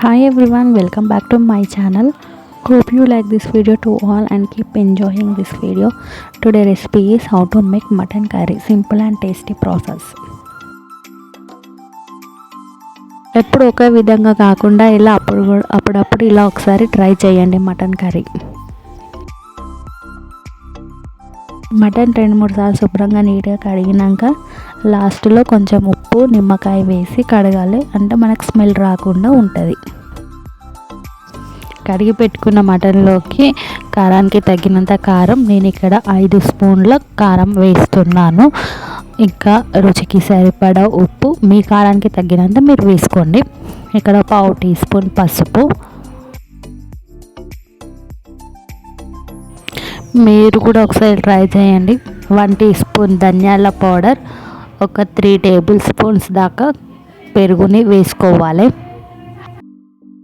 Hi everyone welcome back to my channel hope you like this video to all and keep enjoying this video today recipe is how to make mutton curry simple and tasty process ఎప్పుడు ఒకే విధంగా కాకుండా ఇలా అప్పుడు అప్పుడప్పుడు ఇలా ఒకసారి try చేయండి మటన్ కర్రీ. మటన్ రెండు మూడు సార్లు శుభ్రంగా నీట్గా కడిగినాక లాస్ట్లో కొంచెం ఉప్పు నిమ్మకాయ వేసి కడగాలి. అంటే మనకు స్మెల్ రాకుండా ఉంటుంది. కడిగి పెట్టుకున్న మటన్లోకి కారానికి తగినంత కారం నేను ఇక్కడ ఐదు స్పూన్ల కారం వేస్తున్నాను. ఇంకా రుచికి సరిపడా ఉప్పు మీ కారానికి తగినంత మీరు వేసుకోండి. ఇక్కడ పావు టీ స్పూన్ పసుపు. మీరు కూడా ఒకసారి ట్రై చేయండి. వన్ టీ స్పూన్ ధనియాల పౌడర్. ఒక త్రీ టేబుల్ స్పూన్స్ దాకా పెరుగుని వేసుకోవాలి.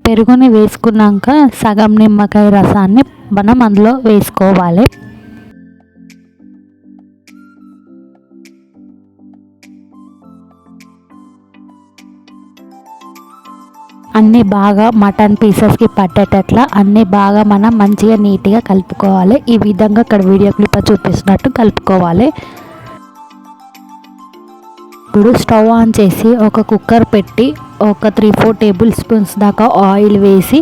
పెరుగుని వేసుకున్నాక సగం నిమ్మకాయ రసాన్ని మనం అందులో వేసుకోవాలి. అన్నీ బాగా మటన్ పీసెస్కి పట్టేటట్లా అన్నీ బాగా మనం మంచిగా నీట్గా కలుపుకోవాలి. ఈ విధంగా ఇక్కడ వీడియో క్లిప్ చూపిస్తున్నట్టు కలుపుకోవాలి. ఇప్పుడు స్టవ్ ఆన్ చేసి ఒక కుక్కర్ పెట్టి ఒక త్రీ ఫోర్ టేబుల్ స్పూన్స్ దాకా ఆయిల్ వేసి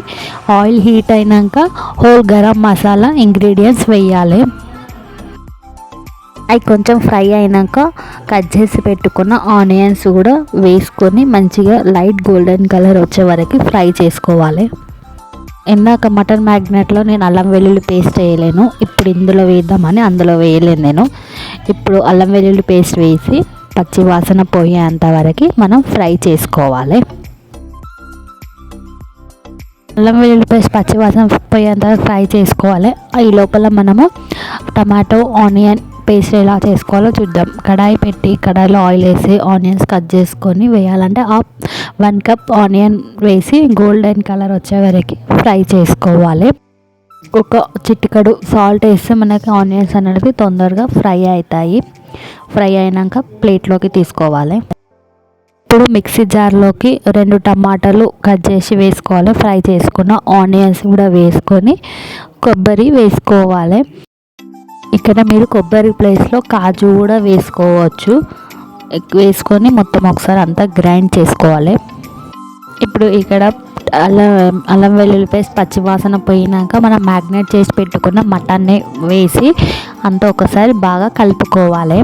ఆయిల్ హీట్ అయినాక హోల్ గరం మసాలా ఇంగ్రీడియంట్స్ వేయాలి. అవి కొంచెం ఫ్రై అయినాక కట్ చేసి పెట్టుకున్న ఆనియన్స్ కూడా వేసుకొని మంచిగా లైట్ గోల్డెన్ కలర్ వచ్చే వరకు ఫ్రై చేసుకోవాలి. ఇందాక మటన్ మ్యాగ్నెట్లో నేను అల్లం వెల్లుల్లి పేస్ట్ వేయలేను. ఇప్పుడు ఇందులో వేద్దామని అందులో వేయలేను నేను. ఇప్పుడు అల్లం వెల్లుల్లి పేస్ట్ వేసి పచ్చి వాసన పోయేంత వరకు మనం ఫ్రై చేసుకోవాలి. అల్లం వెల్లుల్లి పేస్ట్ పచ్చి వాసన పోయేంత ఫ్రై చేసుకోవాలి. ఈ లోపల మనము టమాటో ఆనియన్ పేస్ట్ ఎలా చేసుకోవాలో చూద్దాం. కడాయి పెట్టి కడాయిలో ఆయిల్ వేసి ఆనియన్స్ కట్ చేసుకొని వేయాలంటే ఆ వన్ కప్ ఆనియన్ వేసి గోల్డెన్ కలర్ వచ్చే వరకు ఫ్రై చేసుకోవాలి. ఒక చిటికడు సాల్ట్ వేస్తే మనకి ఆనియన్స్ అనేది తొందరగా ఫ్రై అవుతాయి. ఫ్రై అయినాక ప్లేట్లోకి తీసుకోవాలి. ఇప్పుడు మిక్సీ జార్లోకి రెండు టమాటాలు కట్ చేసి వేసుకోవాలి. ఫ్రై చేసుకున్న ఆనియన్స్ కూడా వేసుకొని కొబ్బరి వేసుకోవాలి. ఇక్కడ మీరు కొబ్బరి ప్లేస్లో కాజు కూడా వేసుకోవచ్చు. వేసుకొని మొత్తం ఒకసారి అంతా గ్రైండ్ చేసుకోవాలి. ఇప్పుడు ఇక్కడ అల్లం అల్లం వెల్లుల్లి పేస్ట్ పచ్చివాసన పోయినాక మనం మ్యాగ్నేట్ చేసి పెట్టుకున్న మటన్ని వేసి అంతా ఒకసారి బాగా కలుపుకోవాలి.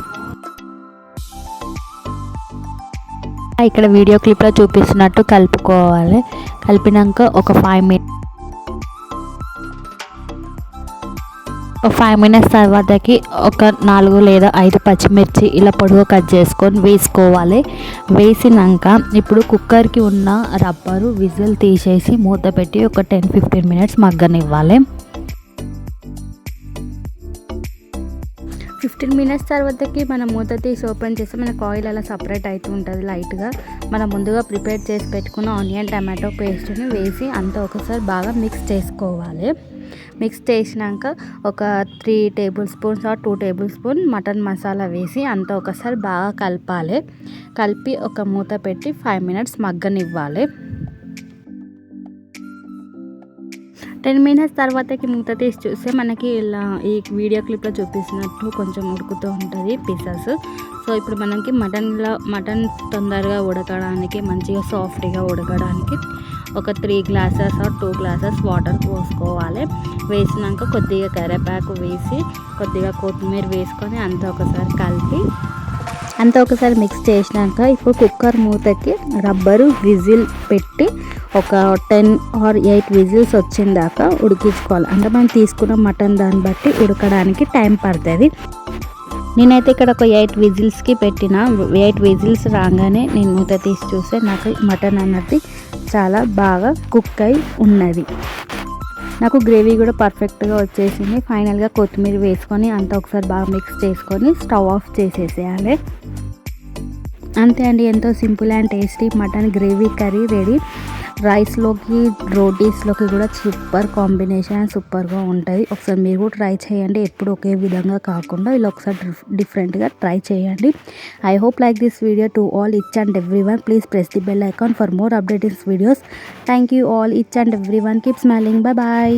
ఇక్కడ వీడియో క్లిప్లో చూపిస్తున్నట్టు కలుపుకోవాలి. కలిపినాక ఒక ఫైవ్ మినిట్ ఒక ఫైవ్ మినిట్స్ తర్వాతకి ఒక నాలుగు లేదా ఐదు పచ్చిమిర్చి ఇలా పొడుగు కట్ చేసుకొని వేసుకోవాలి. వేసినాక ఇప్పుడు కుక్కర్కి ఉన్న రబ్బరు విజిల్ తీసేసి మూత పెట్టి ఒక టెన్ ఫిఫ్టీన్ మినిట్స్ మగ్గనివ్వాలి. ఫిఫ్టీన్ మినిట్స్ తర్వాతకి మనం మూత తీసి ఓపెన్ చేస్తే మనకు ఆయిల్ అలా సపరేట్ అవుతూ ఉంటుంది లైట్గా మనం ముందుగా ప్రిపేర్ చేసి పెట్టుకున్న ఆనియన్ టమాటో పేస్ట్ని వేసి అంతా ఒకసారి బాగా మిక్స్ చేసుకోవాలి. మిక్స్ చేసినాక ఒక three tablespoons or two tablespoon mutton masala వేసి అంతా ఒకసారి బాగా కలపాలి. కలిపి ఒక మూత పెట్టి ఫైవ్ మినిట్స్ మగ్గనివ్వాలి. టెన్ మినిట్స్ తర్వాతకి మూత తీసి చూస్తే మనకి ఇలా ఈ వీడియో క్లిప్లో చూపిస్తున్నట్టు కొంచెం ఉడుకుతూ ఉంటుంది పీసెస్ సో ఇప్పుడు మనకి మటన్లో మటన్ తొందరగా ఉడకడానికి మంచిగా సాఫ్ట్గా ఉడకడానికి ఒక three glasses or two glasses water పోసుకోవాలి. వేసినాక కొద్దిగా కరివేపాకు వేసి కొద్దిగా కొత్తిమీర వేసుకొని అంతా ఒకసారి కలిపి అంతా ఒకసారి మిక్స్ చేసినాక ఇప్పుడు కుక్కర్ మూతకి రబ్బరు విజిల్ పెట్టి ఒక టెన్ ఆర్ ఎయిట్ విజిల్స్ వచ్చిన దాకా ఉడికించుకోవాలి. అంటే మనం తీసుకున్న మటన్ దాన్ని బట్టి ఉడకడానికి టైం పడుతుంది. నేనైతే ఇక్కడ ఒక ఎయిట్ విజిల్స్కి పెట్టిన. ఎయిట్ విజిల్స్ రాగానే నేను మూత తీసి చూస్తే నాకు మటన్ అన్నది చాలా బాగా కుక్ అయి ఉన్నది. నాకు గ్రేవీ కూడా పర్ఫెక్ట్గా వచ్చేసింది. ఫైనల్గా కొత్తిమీర వేసుకొని అంతా ఒకసారి బాగా మిక్స్ చేసుకొని స్టవ్ ఆఫ్ చేసేసేయాలి. అంతే అండి. ఎంతో simple and tasty mutton gravy curry ready. రైస్లోకి రోటీస్లోకి కూడా సూపర్ కాంబినేషన్ అండ్ సూపర్గా ఉంటుంది ఒకసారి మీరు కూడా ట్రై చేయండి. ఎప్పుడు ఒకే విధంగా కాకుండా ఇలా ఒకసారి డిఫరెంట్గా ట్రై చేయండి. I hope like this video to all each and every one please press the bell icon for more updatings videos thank you all each and every one keep smiling bye bye